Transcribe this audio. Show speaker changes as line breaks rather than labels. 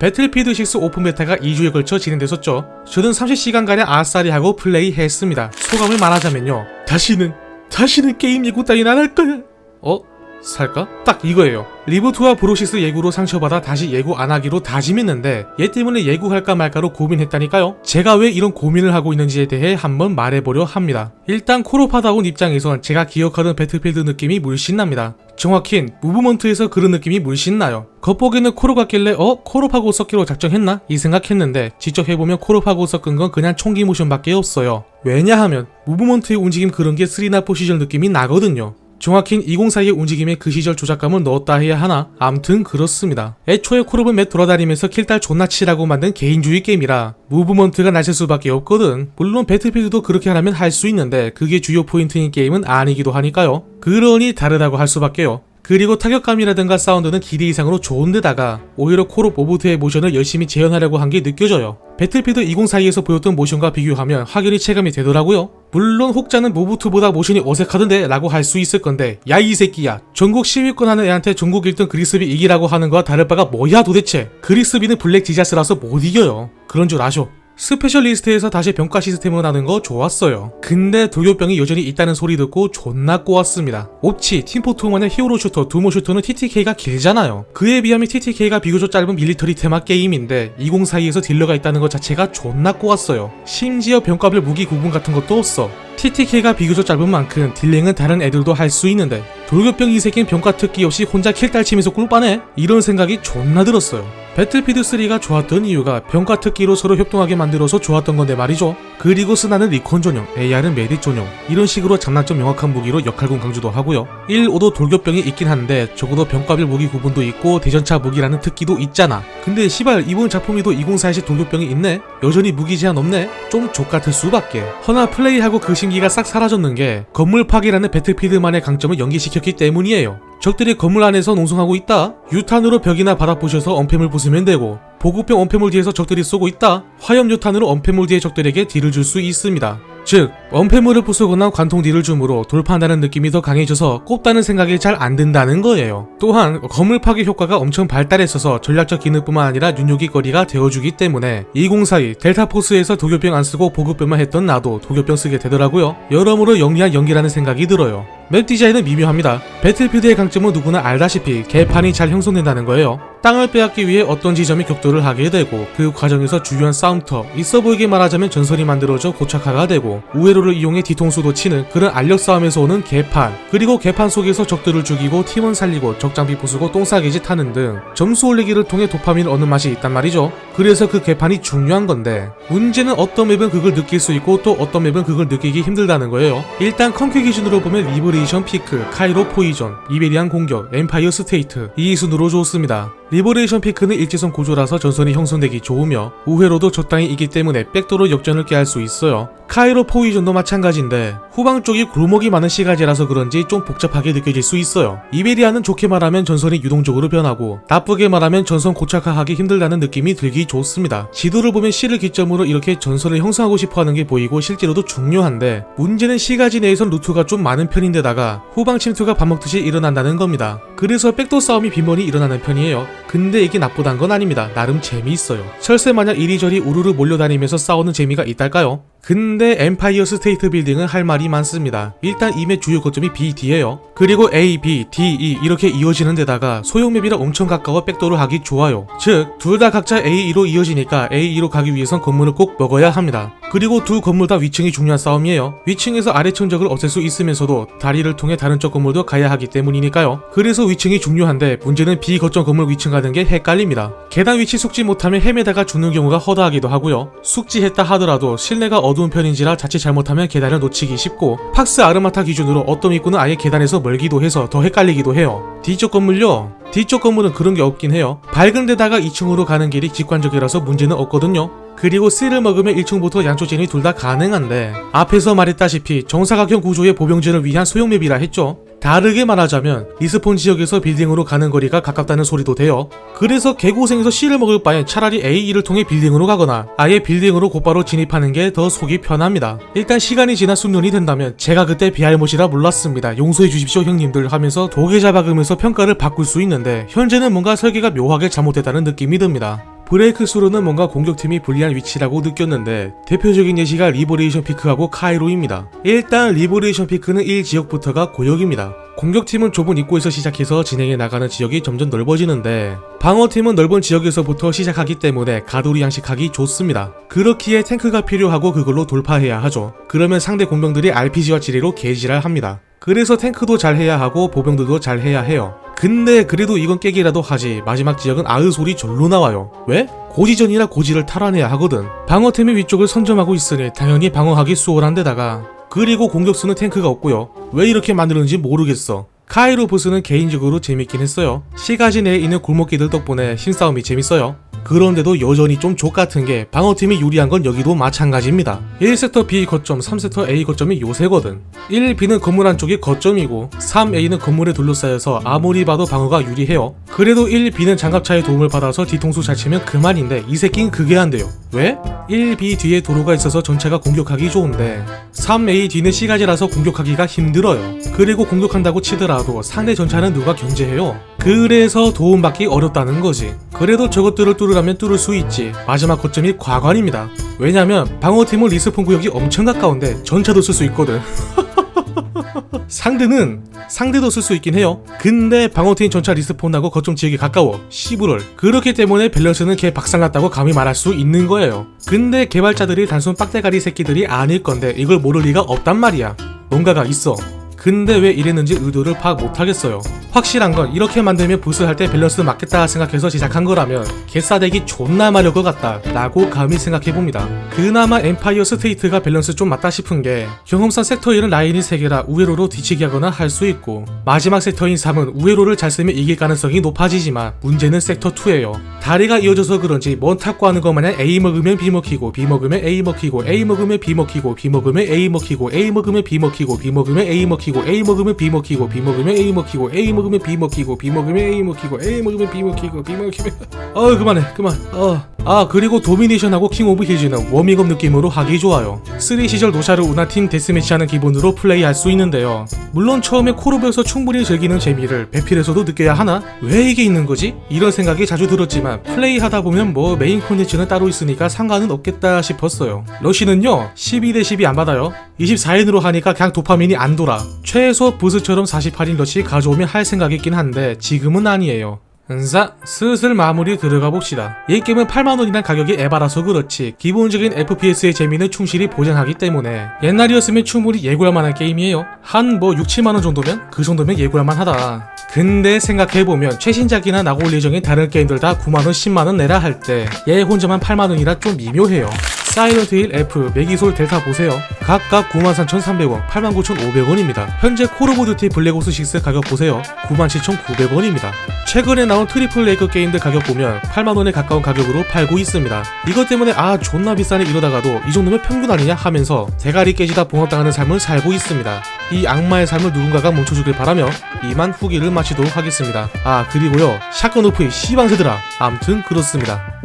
배틀필드 6 오픈 베타가 2주에 걸쳐 진행됐었죠. 저는 30시간가량 아싸리 하고 플레이했습니다. 소감을 말하자면요. 다시는 다시는 게임 예고 따윈 안할 거야. 어? 살까? 딱 이거예요. 리부트와 브로시스 예고로 상처받아 다시 예고 안 하기로 다짐했는데 얘 때문에 예고할까 말까로 고민했다니까요. 제가 왜 이런 고민을 하고 있는지에 대해 한번 말해보려 합니다. 일단 콜옵하다운 입장에선 제가 기억하던 배틀필드 느낌이 물씬 납니다. 정확힌 무브먼트에서 그런 느낌이 물씬 나요. 겉보기는 콜옵 같길래 어? 콜옵하고 섞기로 작정했나? 이 생각했는데 직접 해보면 콜옵하고 섞은 건 그냥 총기 모션밖에 없어요. 왜냐하면 무브먼트의 움직임 그런 게 쓰리나 포 시절 느낌이 나거든요. 정확히 2042의 움직임에 그 시절 조작감을 넣었다 해야 하나? 암튼 그렇습니다. 애초에 콜옵은 맵 돌아다니면서 킬딸 존나 치라고 만든 개인주의 게임이라 무브먼트가 나실 수밖에 없거든. 물론 배틀필드도 그렇게 하라면 할 수 있는데 그게 주요 포인트인 게임은 아니기도 하니까요. 그러니 다르다고 할 수밖에요. 그리고 타격감이라든가 사운드는 기대 이상으로 좋은데다가 오히려 콜옵 오브드의 모션을 열심히 재현하려고 한 게 느껴져요. 배틀필드 2042에서 보였던 모션과 비교하면 확연히 체감이 되더라고요. 물론 혹자는 모브투보다 모션이 어색하던데 라고 할 수 있을 건데 야 이 새끼야 전국 10위권 하는 애한테 전국 1등 그리스비 이기라고 하는 거와 다를 바가 뭐야 도대체 그리스비는 블랙 디자스라서 못 이겨요 그런 줄 아쇼 스페셜리스트에서 다시 병가 시스템을 하는 거 좋았어요. 근데 돌격병이 여전히 있다는 소리 듣고 존나 꼬았습니다. 옵치, 팀포2만의 히어로 슈터, 두모 슈터는 TTK가 길잖아요. 그에 비하면 TTK가 비교적 짧은 밀리터리 테마 게임인데 2042에서 딜러가 있다는 것 자체가 존나 꼬았어요. 심지어 병가별 무기 구분 같은 것도 없어. TTK가 비교적 짧은 만큼 딜링은 다른 애들도 할 수 있는데 돌격병 이 새끼는 병가 특기 없이 혼자 킬딸 치면서 꿀빠네? 이런 생각이 존나 들었어요. 배틀피드 3가 좋았던 이유가 병가 특기로 서로 협동하게 만들어서 좋았던 건데 말이죠. 그리고 스나는 리콘 전용, AR은 메딕 전용 이런 식으로 장단점 명확한 무기로 역할군 강조도 하고요. 1, 5도 돌격병이 있긴 한데 적어도 병가별 무기 구분도 있고 대전차 무기라는 특기도 있잖아. 근데 시발 이번 작품에도 2042식 돌격병이 있네? 여전히 무기 제한 없네? 좀 족같을 수밖에. 허나 플레이하고 그 신기가 싹 사라졌는 게 건물 파괴라는 배틀피드만의 강점을 연기시켰기 때문이에요. 적들이 건물 안에서 농성하고 있다. 유탄으로 벽이나 바닥 부셔서 엄폐물 부수면 되고 보급병 엄폐물 뒤에서 적들이 쏘고 있다. 화염 유탄으로 엄폐물 뒤에 적들에게 딜을 줄 수 있습니다. 즉 엄폐물을 부수거나 관통 딜을 주므로 돌파한다는 느낌이 더 강해져서 꼽다는 생각이 잘 안 든다는 거예요. 또한 건물 파괴 효과가 엄청 발달했어서 전략적 기능뿐만 아니라 눈요깃거리가 되어주기 때문에 2042 델타포스에서 도교병 안 쓰고 보급병만 했던 나도 도교병 쓰게 되더라고요. 여러모로 영리한 연기라는 생각이 들어요. 맵 디자인은 미묘합니다. 배틀필드의 강점은 누구나 알다시피 개판이 잘 형성된다는 거예요. 땅을 빼앗기 위해 어떤 지점이 격돌을 하게 되고 그 과정에서 주요한 싸움터 있어 보이게 말하자면 전설이 만들어져 고착화가 되고 우회로를 이용해 뒤통수도 치는 그런 알력 싸움에서 오는 개판 그리고 개판 속에서 적들을 죽이고 팀원 살리고 적장비 부수고 똥싸개짓 하는 등 점수 올리기를 통해 도파민을 얻는 맛이 있단 말이죠. 그래서 그 개판이 중요한 건데 문제는 어떤 맵은 그걸 느낄 수 있고 또 어떤 맵은 그걸 느끼기 힘들다는 거예요. 일단 컴큐 기준으로 보면 리버레이션 피크, 카이로 포이존, 이베리안 공격, 엠파이어 스테이트 이 순으로 좋습니다 리버레이션 피크는 일지선 구조라서 전선이 형성되기 좋으며 우회로도 적당히 있기 때문에 백도로 역전을 깨할 수 있어요. 카이로 포이전도 마찬가지인데 후방 쪽이 골목이 많은 시가지라서 그런지 좀 복잡하게 느껴질 수 있어요. 이베리아는 좋게 말하면 전선이 유동적으로 변하고 나쁘게 말하면 전선 고착화하기 힘들다는 느낌이 들기 좋습니다. 지도를 보면 C를 기점으로 이렇게 전선을 형성하고 싶어하는 게 보이고 실제로도 중요한데 문제는 시가지 내에선 루트가 좀 많은 편인데다가 후방 침투가 밥 먹듯이 일어난다는 겁니다. 그래서 백도 싸움이 빈번히 일어나는 편이에요. 근데 이게 나쁘단 건 아닙니다. 나름 재미있어요. 철새 마냥 이리저리 우르르 몰려다니면서 싸우는 재미가 있달까요? 근데 엠파이어 스테이트 빌딩은 할 말이 많습니다. 일단 이맵 주요 거점이 B, D예요. 그리고 A, B, D, E 이렇게 이어지는 데다가 소형 맵이라 엄청 가까워 백도를 하기 좋아요. 즉, 둘 다 각자 A, 2로 이어지니까 A, 2로 가기 위해선 건물을 꼭 먹어야 합니다. 그리고 두 건물 다 위층이 중요한 싸움이에요. 위층에서 아래층 적을 없앨 수 있으면서도 다리를 통해 다른 쪽 건물도 가야 하기 때문이니까요. 그래서 위층이 중요한데 문제는 B 거점 건물 위층 가는 게 헷갈립니다. 계단 위치 숙지 못하면 헤매다가 죽는 경우가 허다하기도 하고요. 숙지했다 하더라도 실내가 어두운 편인지라 자칫 잘못하면 계단을 놓치기 쉽고 팍스 아르마타 기준으로 어떤 입구는 아예 계단에서 멀기도 해서 더 헷갈리기도 해요. 뒤쪽 건물요. 뒤쪽 건물은 그런 게 없긴 해요. 밝은 데다가 2층으로 가는 길이 직관적이라서 문제는 없거든요. 그리고 C를 먹으면 1층부터 양쪽 진이 둘 다 가능한데 앞에서 말했다시피 정사각형 구조의 보병진을 위한 소형 맵이라 했죠. 다르게 말하자면 리스폰 지역에서 빌딩으로 가는 거리가 가깝다는 소리도 돼요. 그래서 개고생에서 C를 먹을 바엔 차라리 A2를 통해 빌딩으로 가거나 아예 빌딩으로 곧바로 진입하는 게 더 속이 편합니다. 일단 시간이 지나 숙련이 된다면 제가 그때 비할못이라 몰랐습니다. 용서해 주십시오 형님들 하면서 도계 잡아가면서 평가를 바꿀 수 있는데 현재는 뭔가 설계가 묘하게 잘못됐다는 느낌이 듭니다. 브레이크 스루는 뭔가 공격팀이 불리한 위치라고 느꼈는데 대표적인 예시가 리버레이션 피크하고 카이로입니다. 일단 리버레이션 피크는 1지역부터가 고역입니다. 공격팀은 좁은 입구에서 시작해서 진행해 나가는 지역이 점점 넓어지는데 방어팀은 넓은 지역에서부터 시작하기 때문에 가도리 양식하기 좋습니다. 그렇기에 탱크가 필요하고 그걸로 돌파해야 하죠. 그러면 상대 공병들이 RPG와 지뢰로 개지랄 합니다. 그래서 탱크도 잘 해야 하고 보병들도 잘 해야 해요. 근데 그래도 이건 깨기라도 하지 마지막 지역은 아으 소리 절로 나와요. 왜? 고지전이라 고지를 탈환해야 하거든. 방어팀이 위쪽을 선점하고 있으니 당연히 방어하기 수월한 데다가 그리고 공격수는 탱크가 없고요. 왜 이렇게 만드는지 모르겠어. 카이로 보스는 개인적으로 재밌긴 했어요. 시가지 내에 있는 골목길들 덕분에 힘싸움이 재밌어요. 그런데도 여전히 좀 족같은 게 방어팀이 유리한 건 여기도 마찬가지입니다. 1섹터 B 거점, 3섹터 A 거점이 요새거든. 1B는 건물 안쪽이 거점이고 3A는 건물에 둘러싸여서 아무리 봐도 방어가 유리해요. 그래도 1B는 장갑차의 도움을 받아서 뒤통수 잘 치면 그만인데 이 새끼는 그게 안 돼요. 왜? 1B 뒤에 도로가 있어서 전차가 공격하기 좋은데 3A 뒤는 시가지라서 공격하기가 힘들어요. 그리고 공격한다고 치더라도 상대 전차는 누가 견제해요? 그래서 도움받기 어렵다는 거지. 그래도 저것들을 뚫으려면 뚫을 수 있지. 마지막 거점이 과관입니다. 왜냐면 방어팀은 리스폰 구역이 엄청 가까운데 전차도 쓸 수 있거든. 상대는 상대도 쓸 수 있긴 해요. 근데 방어팀 전차 리스폰하고 거점 지역이 가까워. 시부럴. 그렇기 때문에 밸런스는 개 박살났다고 감히 말할 수 있는 거예요. 근데 개발자들이 단순 빡대가리 새끼들이 아닐 건데 이걸 모를 리가 없단 말이야. 뭔가가 있어. 근데 왜 이랬는지 의도를 파악 못하겠어요. 확실한 건 이렇게 만들면 부스할 때 밸런스 맞겠다 생각해서 제작한 거라면 개싸대기 존나 마려울 것 같다 라고 감히 생각해봅니다. 그나마 엠파이어 스테이트가 밸런스 좀 맞다 싶은 게 경험상 섹터 1은 라인이 3개라 우회로로 뒤치기 하거나 할 수 있고 마지막 섹터인 3은 우회로를 잘 쓰면 이길 가능성이 높아지지만 문제는 섹터 2예요. 다리가 이어져서 그런지 먼 탁구 하는 것 마냥 A 먹으면 B 먹히고 B 먹으면 A 먹히고 A 먹으면 B 먹히고 B 먹으면 A 먹히고 A 먹으면 B 먹히고 B 먹으면 A 먹히고 A 먹으면 B 먹히고 B 먹으면 A 먹히고 A 먹으면 B 먹히고 B 먹으면 A 먹히고 A 먹으면 B 먹히고 B 먹히면 어 그만해 그만. 어 아 그리고 도미네이션하고 킹 오브 힐즈는 워밍업 느낌으로 하기 좋아요. 3 시절 노샤를 운하팀 데스매치하는 기본으로 플레이할 수 있는데요. 물론 처음에 콜오브에서 충분히 즐기는 재미를 배필에서도 느껴야 하나? 왜 이게 있는 거지? 이런 생각이 자주 들었지만 플레이하다 보면 뭐 메인 콘텐츠는 따로 있으니까 상관은 없겠다 싶었어요. 러시는요 12대 12 안 받아요 24인으로 하니까 그냥 도파민이 안 돌아 최소 부스처럼 48인 러시 가져오면 할 생각이긴 한데 지금은 아니에요 은사 슬슬 마무리 들어가 봅시다. 이 게임은 8만원이란 가격이 에바라서 그렇지 기본적인 FPS의 재미는 충실히 보장하기 때문에 옛날이었으면 충분히 예고할 만한 게임이에요. 한 뭐 6, 7만원 정도면 그 정도면 예고할 만하다. 근데 생각해보면 최신작이나 나올 예정인 다른 게임들 다 9만원, 10만원 내라 할 때 얘 혼자만 8만원이라 좀 미묘해요. 사이런트 힐 F, 매기솔 델타 보세요. 각각 93,300원, 89,500원입니다. 현재 콜 오브 듀티 블랙옵스 6 가격 보세요. 97,900원입니다. 최근에 나온 트리플 레이크 게임들 가격 보면 8만원에 가까운 가격으로 팔고 있습니다. 이것 때문에 아 존나 비싸네 이러다가도 이 정도면 평균 아니냐 하면서 대가리 깨지다 붕어당하는 삶을 살고 있습니다. 이 악마의 삶을 누군가가 멈춰주길 바라며 이만 후기를 마치도록 하겠습니다. 아 그리고요 샷건 오프의 시방새들아 암튼 그렇습니다.